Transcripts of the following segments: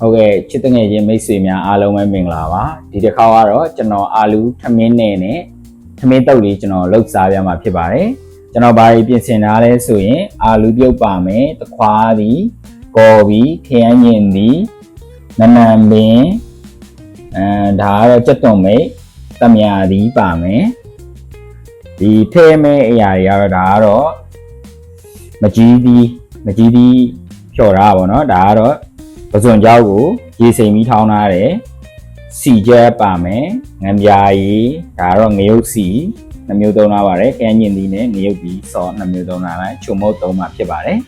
ဟုတ်ကဲ့ချစ်တငယ်ချင်းမိတ်ဆွေများအားလုံးပဲမင်္ဂလာပါဒီတစ်ခါကတော့ကျွန်တော်အာလူထမင်းနဲ့နဲ့ထမင်းတုပ်လေးကျွန်တော်လှုပ်စားပြမှာဖြစ်ပါတယ်ကျွန်တော်ဘာတွေပြင်ဆင်ထားလဲဆိုရင် အာလူပြုတ်ပါမယ်တခွားသည်ကော်ပြီးခရမ်းညင်သည်နနံပင်အဲဒါကတော့ကြက်သွန်မိတ်တမြာသည်ပါမယ်ဒီထဲမဲ့အရာတွေကတော့ဒါကတော့မကြီးသည်မကြီးသည်ဖြော်တာပါဗောနော်ဒါကတော့ ပဇွန်ကြောက်ကိုရေစိမ်ပြီးထောင်းထားတယ်စီချက်ပါမယ်ငံပြာရီဒါကတော့ငရုတ်စီနှမျိုးသုံးထားပါတယ်ကဲညင်သီးနဲ့ငရုတ်ဒီဆော့နှမျိုးသုံးထားလိုက်ချုံမုတ်သုံးမှာဖြစ်ပါတယ်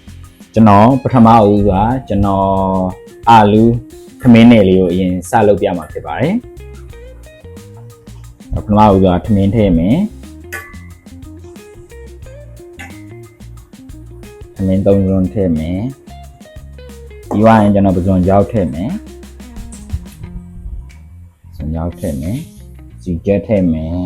ကျွန်တော်ပထမဦးကကျွန်တော်အာလူခမင်းနယ်လေးကိုအရင်စလုပ်ပြမှာဖြစ်ပါတယ်ပထမဦးကခမင်းထည့်မယ်ခမင်းသုံးစုံထည့်မယ် ပြီးသွားရင်ကျွန်တော်ပဇွန်ကြောက်ထည့်မယ်ပဇွန်ကြောက်ထည့်မယ်စီကျက်ထည့်မယ်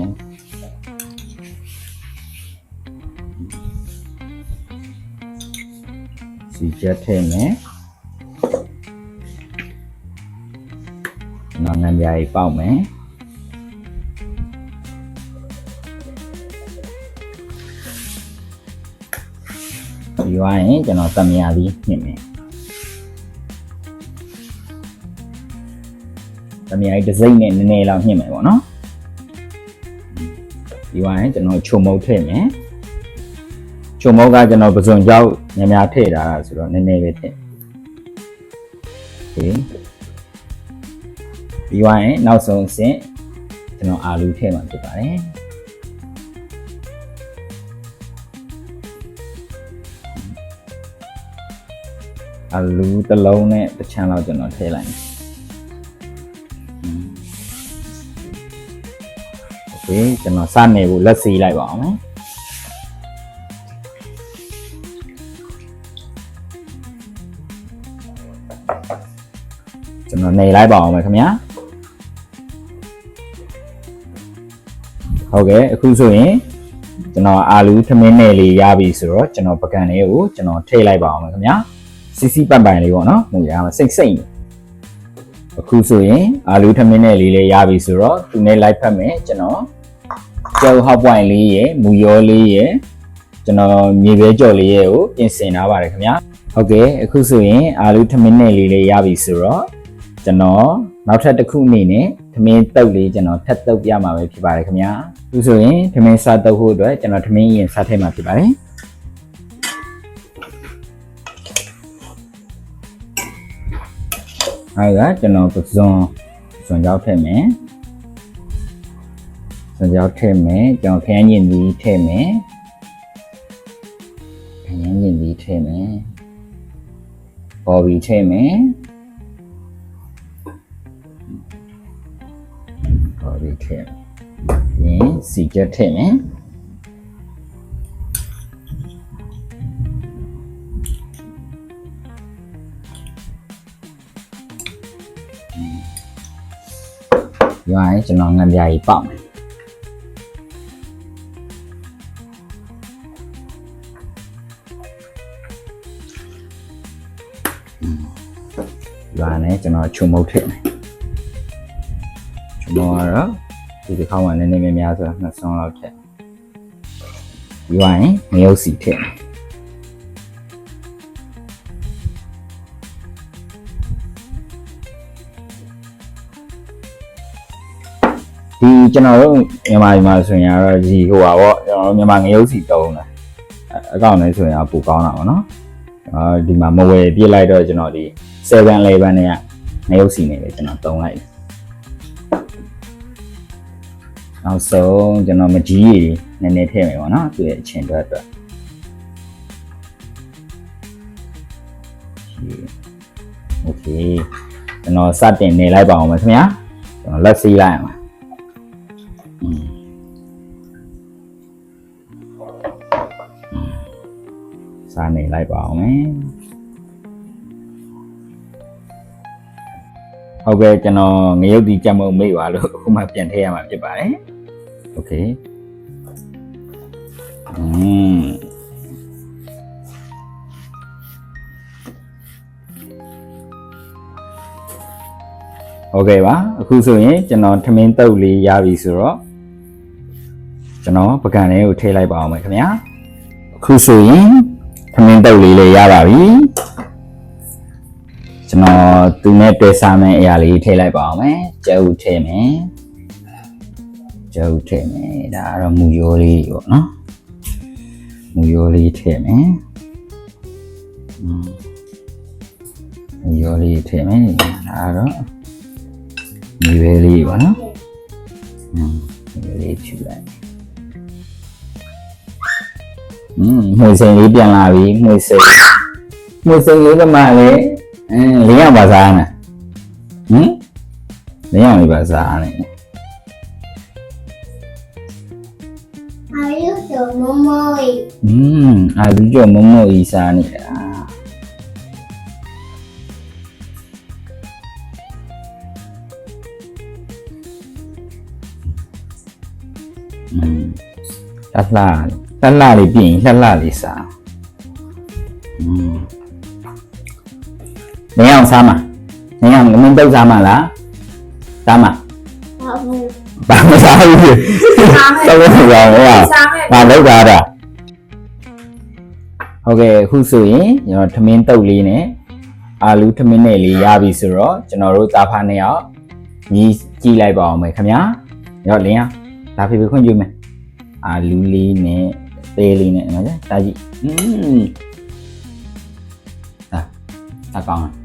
စီကျက်ထည့်မယ်နောက်ငံပြားကြီးပေါက်မယ်ပြီးသွားရင်ကျွန်တော်သမယာလေးညှစ်မယ် အများကြီးဒစိမ့်နဲ့နည်းနည်းလောက်ညှင့်မယ်ပေါ့နော်ဒီဝိုင်းကျွန်တော်ချုံမုတ်ထည့်မယ်ချုံမုတ်ကကျွန်တော်ပစွန်ကြောက်များများထည့်တာဆိုတော့နည်းနည်းပဲထည့်ဒီဒီဝိုင်းနောက်ဆုံးအဆင့်ကျွန်တော်အာလူထည့်မှာဖြစ်ပါတယ်အလူတစ်လုံးနဲ့တစ်ချမ်းလောက်ကျွန်တော်ထည့်လိုက် ရင်ကျွန်တော်စနေကိုလက်စီလိုက်ပါအောင်နော်ကျွန်တော်နေလိုက်ပါအောင်မယ်ခင်ဗျာဟုတ်ကဲ့အခုဆိုရင်ကျွန်တော်အာလူးသမင်းနယ်လေးရပြီဆိုတော့ကျွန်တော်ပကံလေးကိုကျွန်တော်ထည့်လိုက်ပါအောင်မယ်ခင်ဗျာစီစီပန်ပန်လေးပေါ့နော်ဟုတ်ရအောင်စိတ်စိတ်အခုဆိုရင်အာလူးထမင်းနဲ့လေးလေးရပြီဆိုတော့သူနဲ့လိုက်ဖက်မယ်ကျွန်တော် ကျောက်ဟောက်ပွိုင်လေးရယ်မူရောလေးရယ်ကျွန်တော်မြေပဲကြော်လေးရယ်ကိုပြင်ဆင်ထားပါတယ်ခင်ဗျာဟုတ်ကဲ့အခုဆိုရင်အာလူထမင်းနဲ့လေးလေးရပြီဆိုတော့ကျွန်တော်နောက်ထပ်တစ်ခုအနေနဲ့ထမင်းတုပ်လေးကျွန်တော်ထပ်တုပ်ပြမှာပဲဖြစ်ပါတယ်ခင်ဗျာအခုဆိုရင်ထမင်းစားတုပ်ဖို့အတွက်ကျွန်တော်ထမင်းရင်စားထည့်မှာဖြစ်ပါတယ်အဲ့ဒါကျွန်တော်ပစွန်ပစွန်ရောက်ထည့်မယ် စကြောက်ထည့်မယ်ကျွန်တော်ခရမ်းညင်သီးထည့်မယ်ခရမ်းညင်သီးထည့်မယ်ပေါ်ဘီထည့်မယ်ပေါ်ဘီထည့်မယ်ပြီးရင်စီချက်ထည့်မယ်ရွာရင်ကျွန်တော်ငံပြားကြီးပေါက်မယ် ကျွန်တော်ချုံမုတ်ထည့်မယ်ချုံမုတ်ကတော့ဒီတစ်ခေါက်မှနည်းနည်းများများဆိုတော့နှစ်ဆွန်းလောက်ထည့်ရွာရင်ငရုတ်စီထည့်မယ်ဒီကျွန်တော်တို့မြန်မာပြည်မှာဆိုရင်ကတော့ဒီဟိုပါပေါ့ကျွန်တော်တို့မြန်မာငရုတ်စီတုံးတယ်အကောင့်လေးဆိုရင်အပူကောင်းတာပေါ့နော်အာဒီမှာမဝယ်ပြစ်လိုက်တော့ကျွန်တော်ဒီ7 11နဲ့ ကငရုတ်စီနေပဲကျွန်တော်တုံးလိုက်တယ်နောက်ဆုံးကျွန်တော်မကြီးရည်နည်းနည်းထည့်မယ်ပေါ့နော်သူရဲ့အချင်းအတွက်အတွက်โอเคကျွန်တော်စတင်နေလိုက်ပါအောင်မယ်ခင်ဗျာကျွန်တော်လက်စီးလိုက်အောင်อืมစားနေလိုက်ပါအောင်မယ် ဟုတ်ကဲ့ကျွန်တော်ငရုတ်ဒီကြက်မုံမိတ်ပါလို့အခုမှပြန်ထည့်ရမှာဖြစ်ပါတယ်โอเคอืม ဟုတ်ကဲ့ပါအခုဆိုရင်ကျွန်တော်ထမင်းတုပ်လေးရပြီဆိုတော့ကျွန်တော်ပကံလေးကိုထည့်လိုက်ပါအောင်မယ်ခင်ဗျာအခုဆိုရင်ထမင်းတုပ်လေးလည်းရပါပြီ ကျွန်တော်သူနဲ့တွေ့စားမယ့်အရာလေးထည့်လိုက်ပါအောင်မယ်ကျုပ်ထည့်မယ်ကျုပ်ထည့်မယ်ဒါကတော့မူရိုးလေးပေါ့နော်မူရိုးလေးထည့်မယ်อืมမူရိုးလေးထည့်မယ်ဒါကတော့ ဒီပဲလေးပါနော်။อืมဒီပဲလေးဖြူလိုက်။อืมငွေစိန်လေးပြန်လာပြီငွေစိန်ငွေစိန်လေးကမှလည်းအင်းလင်းရပါစားနေ။ဟမ် 你要把啥呢？嗯，你要你把啥呢？阿里做某某伊。嗯，阿里做某某伊啥呢？嗯，拉拉拉拉里变，拉拉里啥？ နေအောင်စားမှာနေအောင်မင်းတုတ်စားမှာလားစားမှာ 好不？ ဘာမစားဘူးတော့မစားဘူးလား စားမဲ့ ။ဒါလောက်တာတာဟုတ်ကဲ့အခုဆိုရင်ကျွန်တော်ထမင်းတုပ်လေးနဲ့အာလူထမင်းနဲ့လေးရပြီဆိုတော့ကျွန်တော်တို့သားဖားနှစ်ယောက်ညီးကြည့်လိုက်ပါအောင်မယ်ခင်ဗျာ။ရောလင်းရဒါဖေဖေခွင့်ပြုမယ်။အာလူလေးနဲ့သေးလေးနဲ့နော်ကြာဒါကြည့်။อืมဒါဒါကောင်းလား။อืมဖေဖေ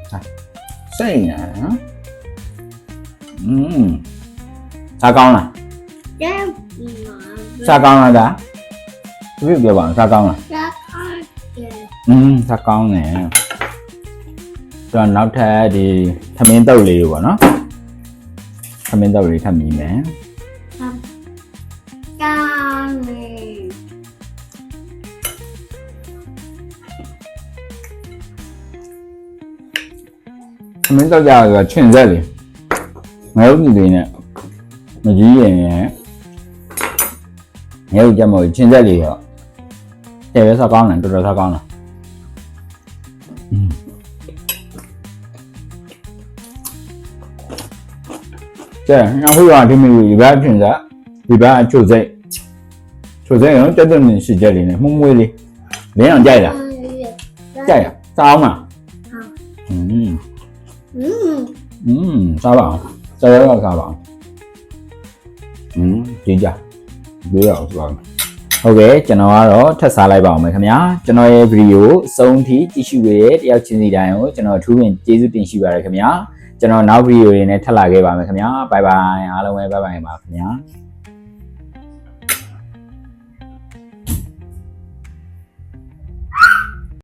စိတ်နေအောင်ပါစိတ်မွေးနေအောင်ဟင်းအာဟွန်းဒါကြတော့အဆက်မစားရလေးတွေအတွက်အဆင်ပြေတယ်မိုက် မင်းတော့ကြာဆိုတာချွင့်ဆက်လေငါတို့ညီလေးနဲ့မကြီးရင်ရင်ငါတို့ကြမလို့ချွင့်ဆက်လေရောတယ်ပဲစားကောင်းတယ်တော်တော်စားကောင်းတယ်ကျန်ငါတို့ကဒီမီဒီဘက်ချွင့်ဆက်ဒီဘက်အချို့စိတ်ချို့စိတ်ရောတက်တက်နေရှိချက်လေးနဲ့မှုမွေးလေးလင်းအောင်ကြိုက်လားကြိုက်ရစားအောင်လား嗯。嗯嗯，စားပါအောင်စားရတော့စားပါအောင်อืมကျင်းကြပြောရအောင်စားပါဟုတ်ကဲ့ကျွန်တော်ကတော့ထပ်စားလိုက်ပါအောင်မယ်ခင်ဗျာကျွန်တော်ရဲ့ဗီဒီယိုအဆုံးထိကြည့်ရှုရတဲ့တယောက်ချင်းစီတိုင်းကိုကျွန်တော်ထူးပင်ကျေးဇူးတင်ရှိပါရခင်ဗျာကျွန်တော်နောက်ဗီဒီယိုတွေနဲ့ထပ်လာခဲ့ပါမယ်ခင်ဗျာဘိုင်ဘိုင်အားလုံးပဲဘိုင်ဘိုင်ပါခင်ဗျာ